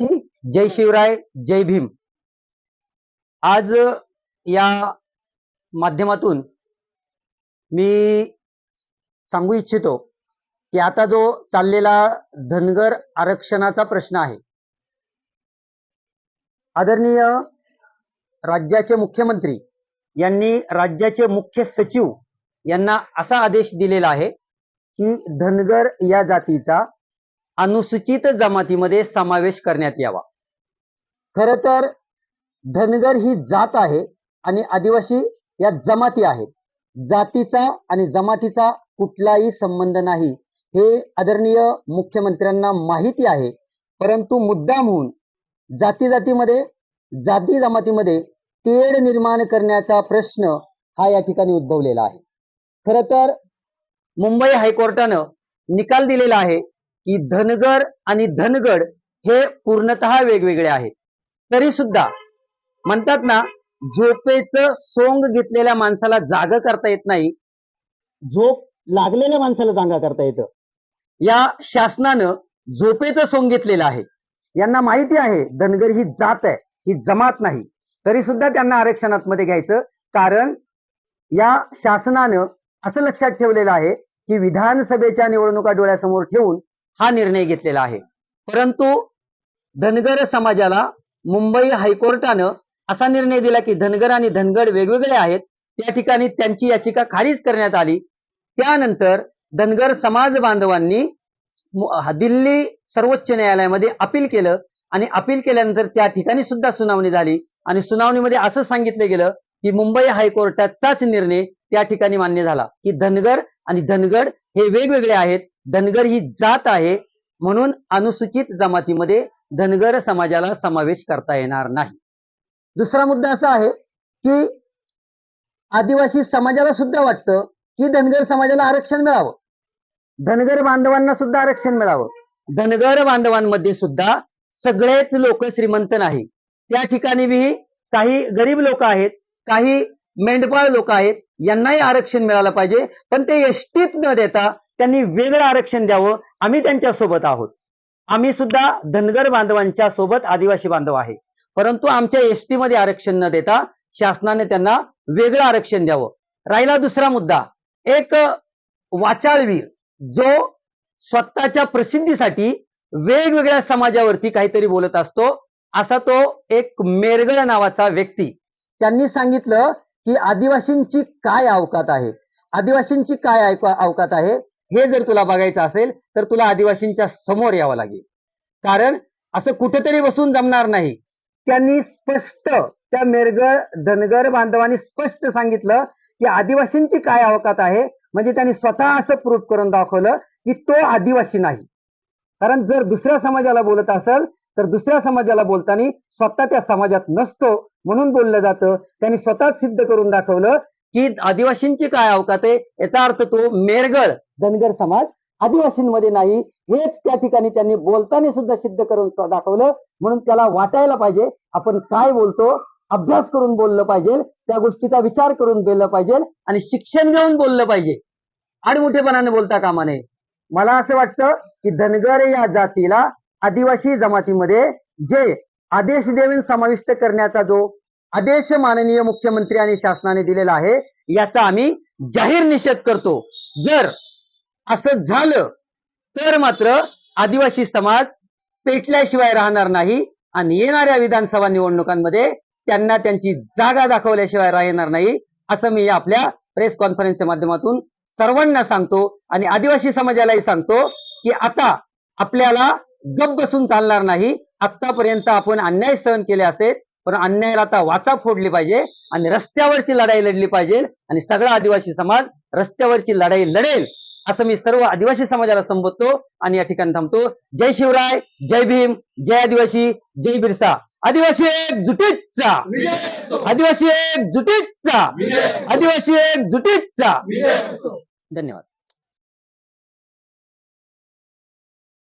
आदिवासी. जय शिवराय जय भीम. आज या माध्यमातून मी सांगू इच्छितो की आता जो चाललेला धनगर आरक्षणाचा प्रश्न आहे आदरणीय राज्याचे मुख्यमंत्री यांनी राज्याचे मुख्य सचिव यांना असा आदेश दिलेला आहे की धनगर या जातीचा अनुसूचित जमातीमध्ये समावेश करण्यात यावा. खर तर धनगर ही जात आहे आणि आदिवासी या जमाती आहेत. जातीचा आणि जमातीचा कुठलाही संबंध नाही हे आदरणीय मुख्यमंत्र्यांना माहिती आहे. परंतु मुद्दाम होऊन जाती जातीमध्ये जाती जमातीमध्ये तेढ निर्माण करण्याचा प्रश्न हा या ठिकाणी उद्भवलेला आहे. खर तर मुंबई हायकोर्टानं निकाल दिलेला आहे. की धनगर आणि धनगड हे पूर्णतः वेगवेगळे आहेत. तरी सुद्धा म्हणतात ना झोपेचं सोंग घेतलेल्या माणसाला जाग करता येत नाही. झोप लागलेल्या माणसाला जागा करता येतं. या शासनानं झोपेचं सोंग घेतलेलं आहे. यांना माहिती आहे धनगर ही जात आहे ही जमात नाही. तरी सुद्धा त्यांना आरक्षणात मध्ये घ्यायचं कारण या शासनानं असं लक्षात ठेवलेलं आहे की विधानसभेच्या निवडणुका डोळ्यासमोर ठेवून हा निर्णय घेतलेला आहे. परंतु धनगर समाजाला मुंबई हायकोर्टानं असा निर्णय दिला की धनगर आणि धनगड वेगवेगळे आहेत त्या ठिकाणी त्यांची याचिका खारिज करण्यात आली. त्यानंतर धनगर समाज बांधवांनी दिल्ली सर्वोच्च न्यायालयामध्ये अपील केलं आणि अपील केल्यानंतर त्या ठिकाणी सुद्धा सुनावणी झाली. आणि सुनावणीमध्ये असं सांगितलं गेलं की मुंबई हायकोर्टाचाच निर्णय त्या ठिकाणी मान्य झाला की धनगर आणि धनगड हे वेगवेगळे आहेत. धनगर ही जात आहे म्हणून अनुसूचित जमातीमध्ये धनगर समाजाला समावेश करता येणार नाही. दुसरा मुद्दा असा आहे की आदिवासी समाजाला सुद्धा वाटतं की धनगर समाजाला आरक्षण मिळावं. धनगर बांधवांना सुद्धा आरक्षण मिळावं. धनगर बांधवांमध्ये सुद्धा सगळेच लोक श्रीमंत नाही त्या ठिकाणी काही गरीब लोक आहेत काही मेंढपाळ लोक आहेत यांनाही आरक्षण मिळालं पाहिजे पण ते एसटीत न देता त्यांनी वेगळं आरक्षण द्यावं. आम्ही त्यांच्यासोबत आहोत. आम्ही सुद्धा धनगर बांधवांच्या सोबत आदिवासी बांधव आहे. परंतु आमच्या एसटीमध्ये आरक्षण न देता शासनाने त्यांना वेगळं आरक्षण द्यावं. राहिला दुसरा मुद्दा. एक वाचाळवीर जो स्वतःच्या प्रसिद्धीसाठी वेगवेगळ्या समाजावरती काहीतरी बोलत असतो असा तो एक मेरगळ नावाचा व्यक्ती. त्यांनी सांगितलं की आदिवासींची काय अवकात आहे? आदिवासींची काय अवकात आहे? हे जर तुला बघायचं असेल तर तुला आदिवासींच्या समोर यावं लागेल. कारण असं कुठेतरी बसून जमणार नाही. त्यांनी स्पष्ट त्या मेरगळ धनगर बांधवांनी स्पष्ट सांगितलं की आदिवासींची काय अवकात आहे म्हणजे त्यांनी स्वतः असं प्रूफ करून दाखवलं की तो आदिवासी नाही. कारण जर दुसऱ्या समाजाला बोलत असेल तर दुसऱ्या समाजाला बोलताना स्वतः त्या समाजात नसतो म्हणून बोललं जातं. त्यांनी स्वतःच सिद्ध करून दाखवलं की आदिवासींची काय अवकात आहे याचा अर्थ तो मेरगळ धनगर समाज आदिवासींमध्ये नाही. हेच त्या ठिकाणी त्यांनी बोलताना सुद्धा सिद्ध करून दाखवलं. म्हणून त्याला वाटायला पाहिजे आपण काय बोलतो अभ्यास करून बोललं पाहिजे त्या गोष्टीचा विचार करून बोललं पाहिजे आणि शिक्षण घेऊन बोललं पाहिजे. आडमुठेपणाने बोलता कामा नये. मला असं वाटतं की धनगर या जातीला आदिवासी जमातीमध्ये जे आदेश देऊन समाविष्ट करण्याचा जो आदेश माननीय मुख्यमंत्री आणि शासनाने दिलेला आहे याचा आम्ही जाहीर निषेध करतो. जर असं झालं तर मात्र आदिवासी समाज पेटल्याशिवाय राहणार नाही आणि येणाऱ्या विधानसभा निवडणुकांमध्ये त्यांना त्यांची जागा दाखवल्याशिवाय राहणार नाही असं मी आपल्या प्रेस कॉन्फरन्सच्या माध्यमातून सर्वांना सांगतो आणि आदिवासी समाजालाही सांगतो की आता आपल्याला गप बसून चालणार नाही. आतापर्यंत आपण अन्याय सहन केले असेल पण अन्यायाला आता वाचा फोडली पाहिजे आणि रस्त्यावरची लढाई लढली पाहिजे आणि सगळा आदिवासी समाज रस्त्यावरची लढाई लढेल. असं मी सर्व आदिवासी समाजाला संबोधतो आणि या ठिकाणी थांबतो. जय शिवराय जय भीम जय आदिवासी जय बिरसा. आदिवासी एक जुटीचा. आदिवासी एक जुटीचा. आदिवासी एक जुटीचा. धन्यवाद.